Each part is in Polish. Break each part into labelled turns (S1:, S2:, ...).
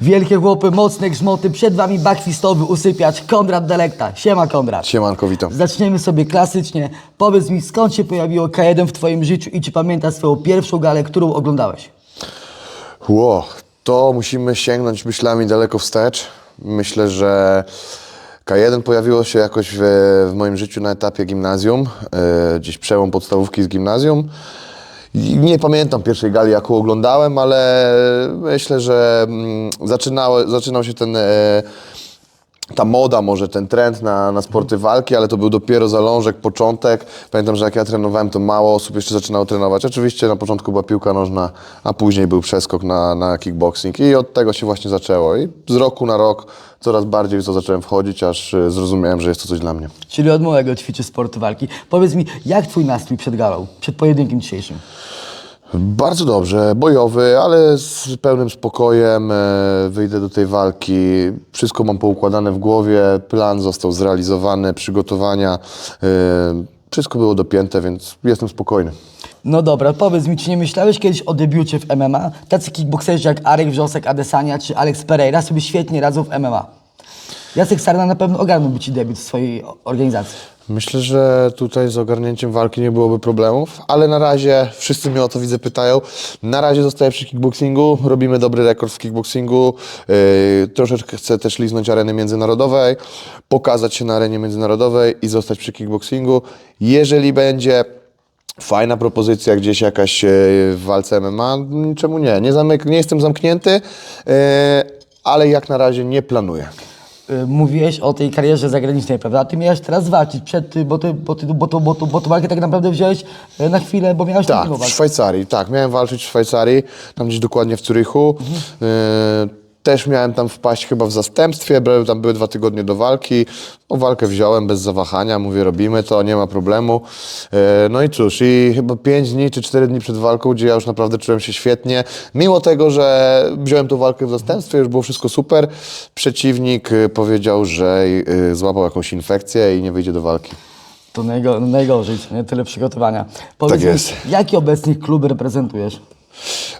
S1: Wielkie chłopy, mocne grzmoty, przed wami backfistowy usypiacz Konrad Delekta. Siema Konrad.
S2: Siemanko, witam.
S1: Zaczniemy sobie klasycznie. Powiedz mi, skąd się pojawiło K1 w twoim życiu i czy pamiętasz swoją pierwszą galę, którą oglądałeś?
S2: Ło, to musimy sięgnąć myślami daleko wstecz. Myślę, że K1 pojawiło się jakoś w, w moim życiu na etapie gimnazjum, e, gdzieś przełom podstawówki z gimnazjum. Nie pamiętam pierwszej gali, jaką oglądałem, ale myślę, że mm, zaczynało, zaczynał się ten... E, ta moda, może ten trend na, na sporty walki, ale to był dopiero zalążek, początek. Pamiętam, że jak ja trenowałem, to mało osób jeszcze zaczynało trenować. Oczywiście na początku była piłka nożna, a później był przeskok na, na kickboxing i od tego się właśnie zaczęło. I z roku na rok coraz bardziej w to zacząłem wchodzić, aż y, zrozumiałem, że jest to coś dla mnie.
S1: Czyli od małego ćwiczysz sporty walki. Powiedz mi, jak twój nastrój przed galą, przed pojedynkiem dzisiejszym?
S2: Bardzo dobrze, bojowy, ale z pełnym spokojem e, wyjdę do tej walki. Wszystko mam poukładane w głowie, plan został zrealizowany, przygotowania. e, Wszystko było dopięte, więc jestem spokojny.
S1: No dobra, powiedz mi, czy nie myślałeś kiedyś o debiucie w MMA? Tacy kickbokserzy jak Arek Wrzosek, Adesania czy Alex Pereira sobie świetnie radzą w MMA. Jacek Sarna na pewno ogarnąłby ci debiut w swojej organizacji.
S2: Myślę, że tutaj z ogarnięciem walki nie byłoby problemów, ale na razie wszyscy mnie o to widzę pytają. Na razie zostaję przy kickboxingu, robimy dobry rekord w kickboxingu. Yy, troszeczkę chcę też liznąć areny międzynarodowej, pokazać się na arenie międzynarodowej i zostać przy kickboxingu. Jeżeli będzie fajna propozycja gdzieś jakaś yy, w walce MMA, mm, czemu nie? Nie, zamyk- nie jestem zamknięty, yy, ale jak na razie nie planuję.
S1: Y, Mówiłeś o tej karierze zagranicznej, prawda? Ty miałeś teraz walczyć przed, ty, bo, ty, bo, ty, bo, to, bo, to, bo tą walkę tak naprawdę wziąłeś y, na chwilę, bo miałeś
S2: Tak, w. Szwajcarii, tak. Miałem walczyć w Szwajcarii, tam gdzieś dokładnie w Zurychu. E, też miałem tam wpaść chyba w zastępstwie, tam były dwa tygodnie do walki. No, walkę wziąłem bez zawahania, mówię robimy to, nie ma problemu. E, no i cóż, i chyba pięć dni czy cztery dni przed walką, gdzie ja już naprawdę czułem się świetnie. Mimo tego, że wziąłem tą walkę w zastępstwie, już było wszystko super, przeciwnik e, powiedział, że e, złapał jakąś infekcję i nie wyjdzie do walki.
S1: To najgo, najgorzej, nie? Tyle przygotowania. Powiedz
S2: Tak
S1: mi,
S2: jest.
S1: Jaki obecnie klub reprezentujesz?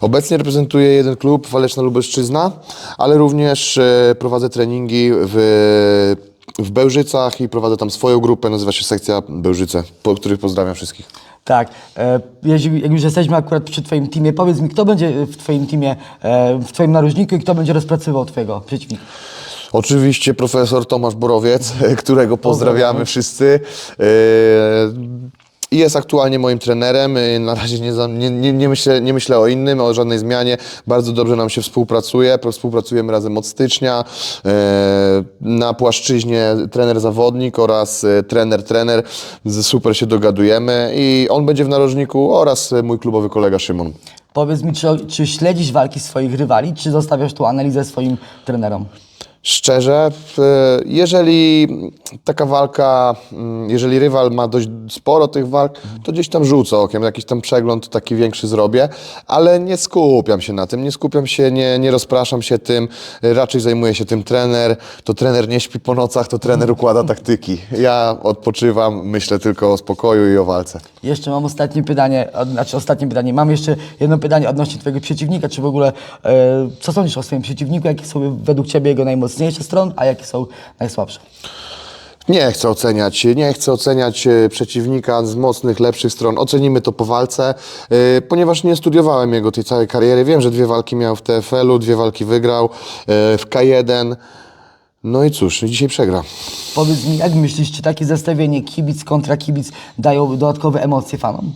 S2: Obecnie reprezentuję jeden klub, Waleczna Lubelszczyzna, ale również e, prowadzę treningi w, w Bełżycach i prowadzę tam swoją grupę, nazywa się Sekcja Bełżyce, po których pozdrawiam wszystkich.
S1: Tak, e, jeśli, jak już jesteśmy akurat przy Twoim teamie, powiedz mi, kto będzie w Twoim teamie, e, w Twoim narożniku i kto będzie rozpracował Twojego przeciwnika?
S2: Oczywiście profesor Tomasz Borowiec, którego pozdrawiamy wszyscy. I Jest aktualnie moim trenerem. E, Na razie nie, nie, nie, nie, myślę, nie myślę o innym, o żadnej zmianie. Bardzo dobrze nam się współpracuje. Współpracujemy razem od stycznia. E, Na płaszczyźnie trener-zawodnik oraz trener-trener. Z- Super się dogadujemy i on będzie w narożniku oraz mój klubowy kolega Szymon.
S1: Powiedz mi, czy, czy śledzisz walki swoich rywali, czy zostawiasz tą analizę swoim trenerom?
S2: Szczerze, w- jeżeli taka walka, mm, jeżeli rywal ma dość sporo tych walk, to gdzieś tam rzucę okiem, jakiś tam przegląd taki większy zrobię, ale nie skupiam się na tym, nie skupiam się, nie, nie rozpraszam się tym, raczej zajmuje się tym trener, to trener nie śpi po nocach, to trener układa taktyki. Ja odpoczywam, myślę tylko o spokoju i o walce.
S1: Jeszcze mam ostatnie pytanie, znaczy ostatnie pytanie, mam jeszcze jedno pytanie odnośnie Twojego przeciwnika, czy w ogóle, e, co sądzisz o swoim przeciwniku, jakie są według Ciebie jego najmocniejsze strony, a jakie są najsłabsze?
S2: Nie chcę oceniać, nie chcę oceniać e, przeciwnika z mocnych, lepszych stron. Ocenimy to po walce, e, ponieważ nie studiowałem jego tej całej kariery. Wiem, że dwie walki miał w TFL-u, dwie walki wygrał e, w K1. No i cóż, dzisiaj przegra.
S1: Powiedz mi, jak myślisz, czy takie zestawienie kibic kontra kibic dają dodatkowe emocje fanom?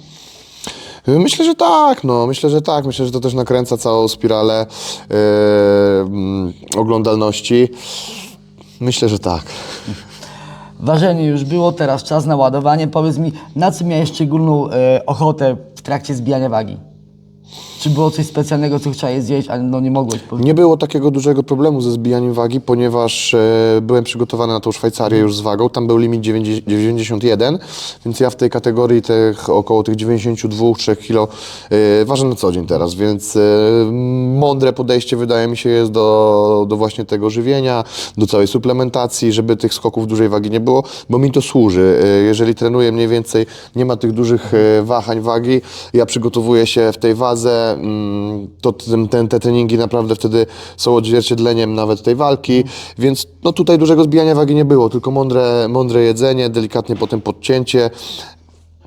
S2: Myślę, że tak, no, myślę, że tak. Myślę, że to też nakręca całą spiralę mm, oglądalności. Myślę, że tak.
S1: Ważenie już było, teraz czas na ładowanie. Powiedz mi, na co miałeś szczególną e, ochotę w trakcie zbijania wagi? Czy było coś specjalnego, co chciałeś zjeść, ale no nie mogłeś? Bo...
S2: Nie było takiego dużego problemu ze zbijaniem wagi, ponieważ e, byłem przygotowany na tą Szwajcarię już z wagą. Tam był limit 90 91, więc ja w tej kategorii tych około tych 92-3 kg e, ważę na co dzień teraz, więc e, mądre podejście wydaje mi się jest do, do właśnie tego żywienia, do całej suplementacji, żeby tych skoków dużej wagi nie było, bo mi to służy. E, jeżeli trenuję mniej więcej, nie ma tych dużych e, wahań wagi, ja przygotowuję się w tej wadze, mm, to ten, te treningi naprawdę wtedy są odzwierciedleniem nawet tej walki, więc no tutaj dużego zbijania wagi nie było, tylko mądre, mądre jedzenie, delikatnie potem podcięcie.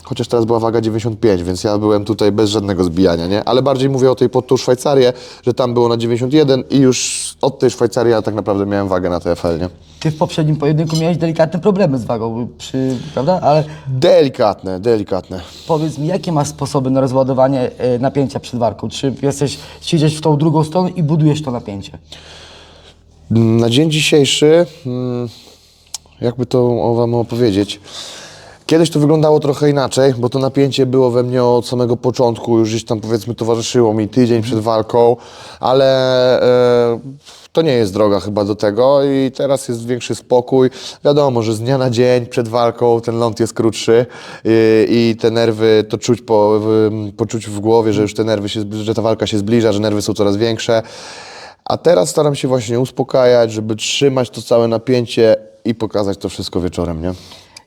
S2: Chociaż teraz była waga 95, więc ja byłem tutaj bez żadnego zbijania, nie? Ale bardziej mówię o tej pod tą Szwajcarię, że tam było na 91 i już od tej Szwajcarii ja tak naprawdę miałem wagę na TFL, nie?
S1: Ty w poprzednim pojedynku miałeś delikatne problemy z wagą, przy, prawda? Ale
S2: Delikatne, delikatne.
S1: powiedz mi, jakie masz sposoby na rozładowanie e, napięcia przed walką? Czy jesteś, czy idziesz w tą drugą stronę i budujesz to napięcie?
S2: Na dzień dzisiejszy, mm, jakby to wam opowiedzieć, kiedyś to wyglądało trochę inaczej, bo to napięcie było we mnie od samego początku, już gdzieś tam powiedzmy towarzyszyło mi tydzień przed walką, ale e, to nie jest droga chyba do tego i teraz jest większy spokój. Wiadomo, że z dnia na dzień przed walką ten ląd jest krótszy i, i te nerwy, to czuć po, poczuć w głowie, że już te nerwy się, że ta walka się zbliża, że nerwy są coraz większe. A teraz staram się właśnie uspokajać, żeby trzymać to całe napięcie i pokazać to wszystko wieczorem, nie?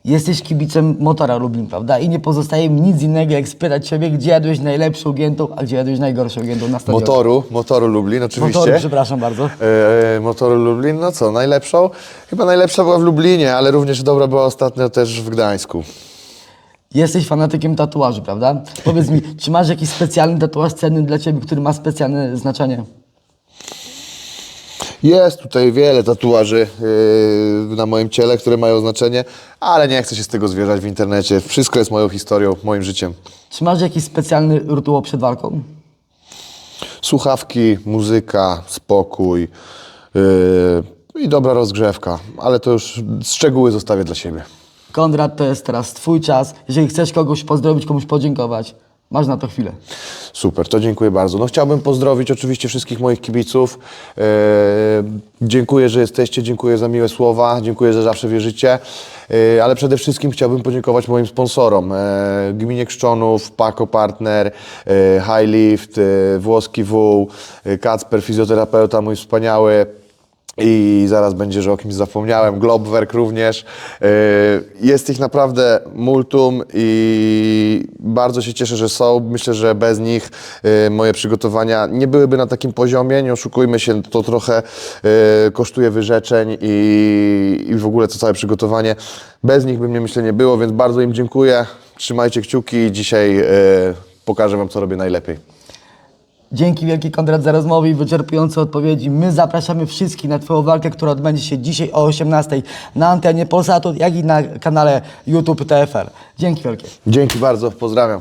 S1: Jesteś kibicem Motora Lublin, prawda? I nie pozostaje mi nic innego, jak spytać Ciebie, gdzie jadłeś najlepszą giętą, a gdzie jadłeś najgorszą giętą na stadionie.
S2: Motoru, motoru Lublin oczywiście.
S1: Motoru, przepraszam bardzo.
S2: E, motoru Lublin, no co, najlepszą? Chyba najlepsza była w Lublinie, ale również dobra była ostatnio też w Gdańsku.
S1: Jesteś fanatykiem tatuaży, prawda? Powiedz mi, czy masz jakiś specjalny tatuaż cenny dla Ciebie, który ma specjalne znaczenie?
S2: Jest tutaj wiele tatuaży yy, na moim ciele, które mają znaczenie, ale nie chcę się z tego zwierzać w internecie. Wszystko jest moją historią, moim życiem.
S1: Czy masz jakiś specjalny rytuał przed walką?
S2: Słuchawki, muzyka, spokój yy, i dobra rozgrzewka, ale to już szczegóły zostawię dla siebie.
S1: Konrad, to jest teraz Twój czas. Jeżeli chcesz kogoś pozdrowić, komuś podziękować, masz na to chwilę.
S2: Super, to dziękuję bardzo. No chciałbym pozdrowić oczywiście wszystkich moich kibiców. E, dziękuję, że jesteście, dziękuję za miłe słowa, dziękuję, że zawsze wierzycie. E, ale przede wszystkim chciałbym podziękować moim sponsorom. E, Gminie Krzczonów, Paco Partner, e, High Lift, Włoski Wół, e, Kacper, fizjoterapeuta mój wspaniały. I zaraz będzie, że o kimś zapomniałem. Globwerk również. Yy, Jest ich naprawdę multum i bardzo się cieszę, że są. Myślę, że bez nich yy, moje przygotowania nie byłyby na takim poziomie. Nie oszukujmy się, to trochę yy, kosztuje wyrzeczeń i, w ogóle to całe przygotowanie. Bez nich by mnie myślę nie było, więc bardzo im dziękuję. Trzymajcie kciuki dzisiaj pokażę Wam, co robię najlepiej.
S1: Dzięki wielki Konrad za rozmowę i wyczerpujące odpowiedzi. My zapraszamy wszystkich na Twoją walkę, która odbędzie się dzisiaj o 18 na antenie Polsatu, jak i na kanale YouTube TFR. Dzięki wielkie.
S2: Dzięki bardzo, pozdrawiam.